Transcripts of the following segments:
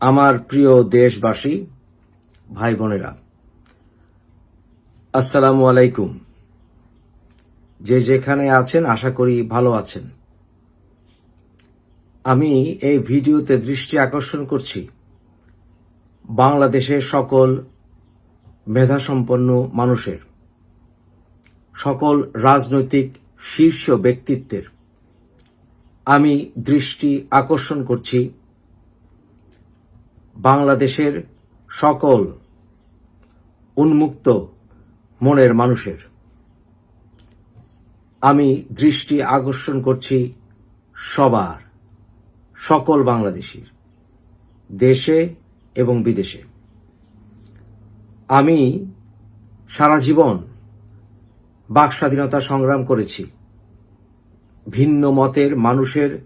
আমার প্রিয় দেশবাসী ভাই বোনেরা আসসালামু আলাইকুম। যে যেখানে আছেন, আশা করি ভালো আছেন। আমি এই ভিডিওতে দৃষ্টি আকর্ষণ করছি বাংলাদেশের সকল মেধাসম্পন্ন মানুষের, সকল রাজনৈতিক শীর্ষ ব্যক্তিত্বের। আমি দৃষ্টি আকর্ষণ করছি বাংলাদেশের সকল উন্মুক্ত মনের মানুষের। আমি দৃষ্টি আকর্ষণ করছি সবার, সকল বাংলাদেশির, দেশে এবং বিদেশে। আমি সারা জীবন বাক স্বাধীনতা সংগ্রাম করেছি। ভিন্ন মতের মানুষের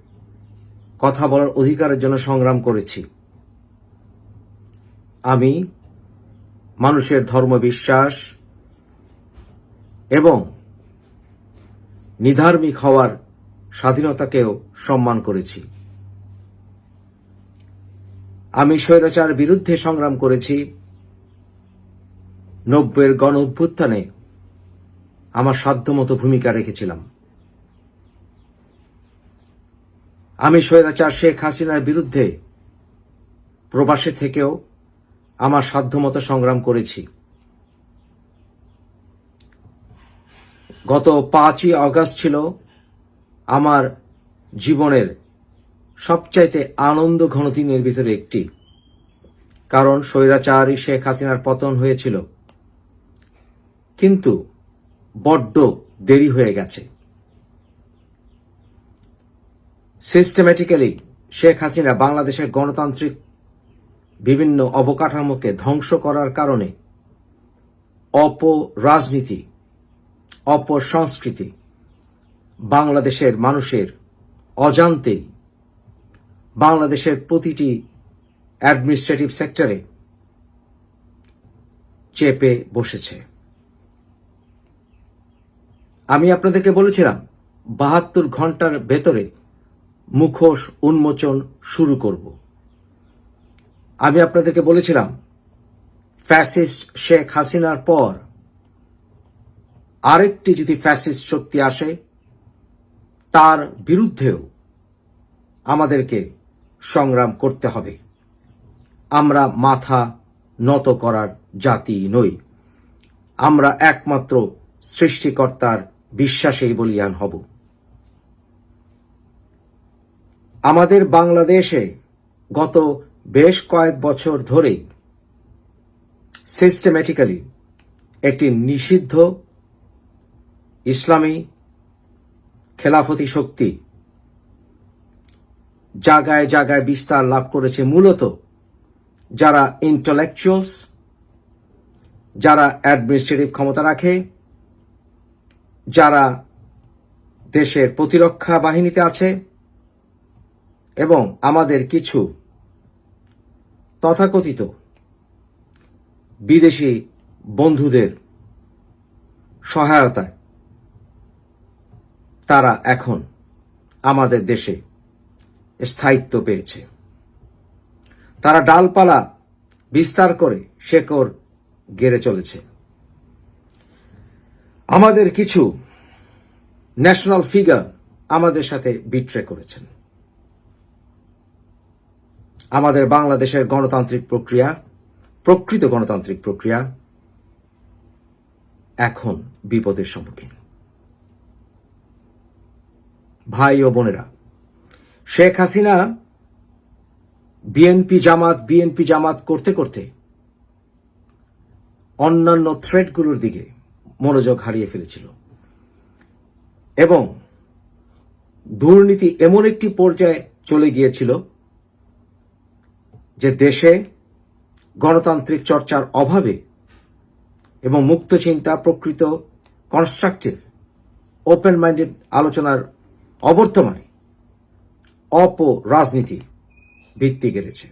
কথা বলার অধিকারের জন্য সংগ্রাম করেছি। আমি, মানুষের ধর্মবিশ্বাস এবং নিধার্মিক হওয়ার স্বাধীনতাকেও সম্মান করেছি। আমি স্বৈরাচার বিরুদ্ধে সংগ্রাম করেছি। নব্বের গণ অভ্যুত্থানে আমার সাধ্যমতো ভূমিকা রেখেছিলাম। আমি স্বৈরাচার শেখ হাসিনার বিরুদ্ধে প্রবাসে থেকেও আমার সাধ্যমতো সংগ্রাম করেছি। গত পাঁচই অগস্ট ছিল আমার জীবনের সবচাইতে আনন্দ ঘন দিনের ভিতরে একটি। কারণ স্বৈরাচারী শেখ হাসিনার পতন হয়েছিল। কিন্তু বড্ড দেরি হয়ে গেছে। সিস্টেম্যাটিক্যালি শেখ হাসিনা বাংলাদেশের গণতান্ত্রিক বিভিন্ন অবকাঠামোকে ধ্বংস করার কারণে অপরাজনীতি, অপসংস্কৃতি, বাংলাদেশের মানুষের অজান্তেই বাংলাদেশের প্রতিটি অ্যাডমিনিস্ট্রেটিভ সেক্টরে চেপে বসেছে। আমি আপনাদেরকে বলেছিলাম, বাহাত্তর ঘণ্টার ভেতরে মুখোশ উন্মোচন শুরু করব। আমি আপনাদেরকে বলেছিলাম, ফ্যাসিস্ট শেখ হাসিনার পর আরেকটি যদি ফ্যাসিস্ট শক্তি আসে, তার বিরুদ্ধেও আমাদেরকে সংগ্রাম করতে হবে। আমরা মাথা নত করার জাতি নই। আমরা একমাত্র সৃষ্টিকর্তার বিশ্বাসেই বলিয়ান হব। আমাদের বাংলাদেশে গত বেশ কয়েক বছর ধরেই সিস্টেম্যাটিক্যালি একটি নিষিদ্ধ ইসলামী খেলাফতি শক্তি জায়গায় জায়গায় বিস্তার লাভ করেছে মূলত যারা ইন্টালেকচুয়ালস যারা অ্যাডমিনিস্ট্রেটিভ ক্ষমতা রাখে, যারা দেশের প্রতিরক্ষা বাহিনীতে আছে এবং আমাদের কিছু তথাকথিত বিদেশি বন্ধুদের সহায়তায় তারা এখন আমাদের দেশে স্থায়িত্ব পেয়েছে। তারা ডালপালা বিস্তার করে শেকড় গেড়ে চলেছে। আমাদের কিছু ন্যাশনাল ফিগার আমাদের সাথে বিট্রে করেছেন। আমাদের বাংলাদেশের গণতান্ত্রিক প্রক্রিয়া, প্রকৃত গণতান্ত্রিক প্রক্রিয়া, এখন বিপদের সম্মুখীন। ভাই ও বোনেরা, শেখ হাসিনা বিএনপি জামাত বিএনপি জামাত করতে করতে অন্যান্য থ্রেডগুলোর দিকে মনোযোগ হারিয়ে ফেলেছিল। এবং দুর্নীতি এমন একটি পর্যায়ে চলে গিয়েছিল যে দেশে গণতান্ত্রিক চর্চার অভাবে এবং মুক্ত চিন্তা প্রকৃত কনস্ট্রাকটিভ ওপেন মাইন্ডেড আলোচনার অবর্তমানে অপ রাজনীতি ভিত্তি গেড়েছে।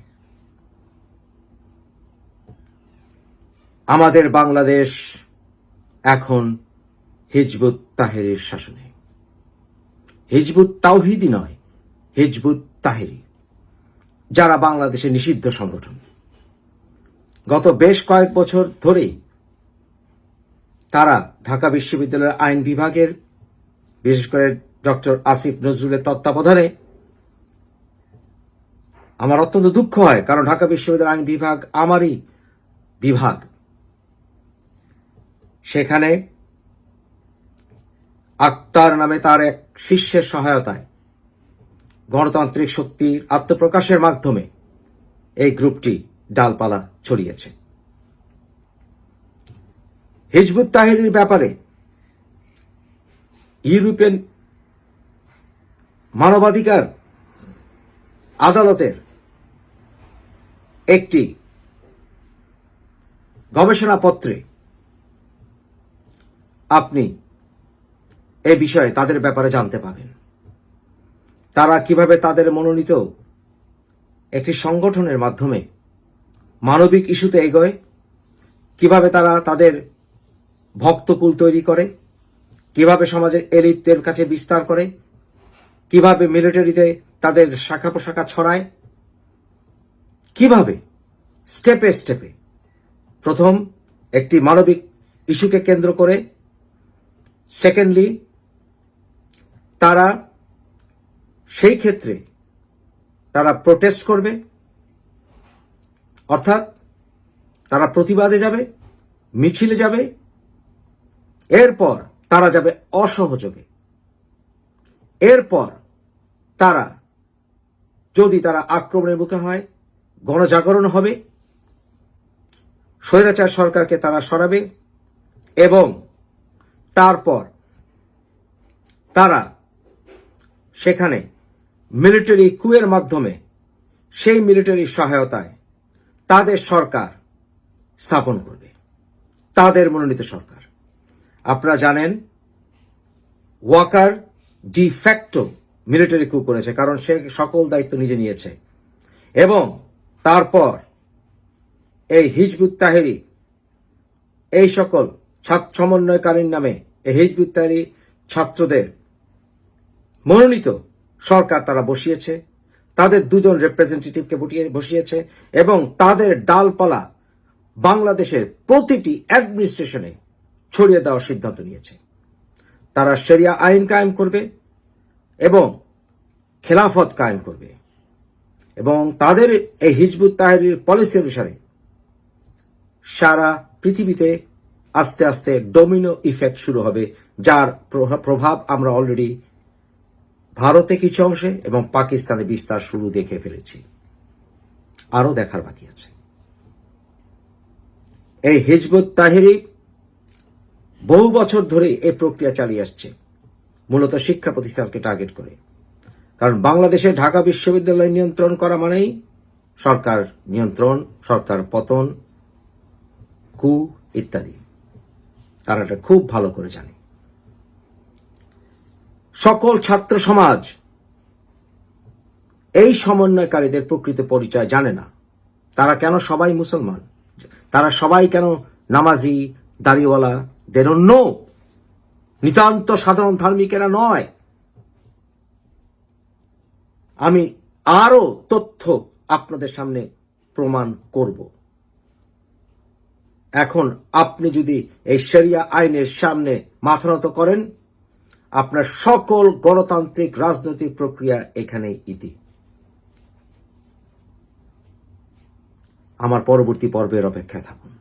আমাদের বাংলাদেশ এখন হিজবুত তাহেরের শাসনে। হিজবুত তাওহিদি নয়, হিজবুত তাহেরি। যারা বাংলাদেশে নিষিদ্ধ সংগঠন। গত বেশ কয়েক বছর ধরেই তারা ঢাকা বিশ্ববিদ্যালয়ের আইন বিভাগের, বিশেষ করে ডক্টর আসিফ নজরুলের তত্ত্বাবধানে আমার অত্যন্ত দুঃখ হয়, কারণ ঢাকা বিশ্ববিদ্যালয় আইন বিভাগ আমারই বিভাগ। সেখানে আক্তার নামে তার এক শিষ্যের সহায়তায় গণতান্ত্রিক শক্তির আত্মপ্রকাশের মাধ্যমে এই গ্রুপটি ডালপালা ছড়িয়েছে। হিজবুত তাহিরের ব্যাপারে ইউরোপিয়ান মানবাধিকার আদালতের একটি গবেষণাপত্রে আপনি এ বিষয়ে তাদের ব্যাপারে জানতে পাবেন তারা কীভাবে তাদের মনোনীত? একটি সংগঠনের মাধ্যমে মানবিক ইস্যুতে এগোয়। কীভাবে তারা তাদের ভক্তকুল তৈরি করে? কীভাবে সমাজের এলিটদের কাছে বিস্তার করে? কীভাবে মিলিটারিতে তাদের শাখা পোশাখা ছড়ায়? কীভাবে? স্টেপে স্টেপে। প্রথম, একটি মানবিক ইস্যুকে কেন্দ্র করে। সেকেন্ডলি, তারা সেই ক্ষেত্রে তারা প্রোটেস্ট করবে, অর্থাৎ তারা প্রতিবাদে যাবে, মিছিলে যাবে, এরপর তারা যাবে অসহযোগে। এরপর তারা, যদি তারা আক্রমণের মুখে হয়, গণজাগরণ হবে, স্বৈরাচার সরকারকে তারা সরাবে এবং তারপর তারা সেখানে মিলিটারি কুয়ের মাধ্যমে, সেই মিলিটারি সহায়তায় তাদের সরকার স্থাপন করবে। তাদের মনোনীত সরকার। আপনারা জানেন, ওয়াকার ডি ফ্যাক্টো মিলিটারি কু করেছে, কারণ সে সকল দায়িত্ব নিজে নিয়েছে। এবং তারপর এই হিজবুত তাহেরি, এই সকল ছাত্র সমন্বয়কারীর নামে এই হিজবুত তাহেরি ছাত্রদের মনোনীত সরকার তারা বসিয়েছে, তাদের দুজন রিপ্রেজেন্টেটিভকে বসিয়েছে এবং তাদের ডালপালা বাংলাদেশের প্রতিটি অ্যাডমিনিস্ট্রেশনে ছড়িয়ে দেওয়ার সিদ্ধান্ত নিয়েছে। তারা শরিয়া আইন কায়েম করবে এবং খেলাফত কায়েম করবে এবং তাদের এই হিজবুত তাহরির পলিসি অনুসারে সারা পৃথিবীতে আস্তে আস্তে ডোমিনো ইফেক্ট শুরু হবে, যার প্রভা- প্রভাব আমরা অলরেডি ভারতে কিছু অংশে এবং পাকিস্তানে বিস্তার শুরু দেখে ফেলেছি। আরও দেখার বাকি আছে। এই হিজবুত তাহিরি বহু বছর ধরে এই প্রক্রিয়া চালিয়ে আসছে, মূলত শিক্ষা প্রতিষ্ঠানকে টার্গেট করে। কারণ বাংলাদেশে ঢাকা বিশ্ববিদ্যালয় নিয়ন্ত্রণ করা মানেই সরকার নিয়ন্ত্রণ, সরকার পতন, কু ইত্যাদি। তারা এটা খুব ভালো করে জানে। সকল ছাত্র সমাজ। এই সমন্বয়কারীদের প্রকৃত পরিচয় জানে না। তারা কেন সবাই মুসলমান? তারা সবাই কেন নামাজি, দাড়িওয়ালা দের নিতান্ত সাধারণ ধার্মিকেরা নয়। আমি আরও তথ্য আপনাদের সামনে প্রমাণ করব। এখন আপনি যদি এই শরিয়া আইনের সামনে মাথা করেন আপনার সকল গণতান্ত্রিক রাজনৈতিক প্রক্রিয়া এখানে ইতি। আমার পরবর্তী পর্বের অপেক্ষায় থাকুন।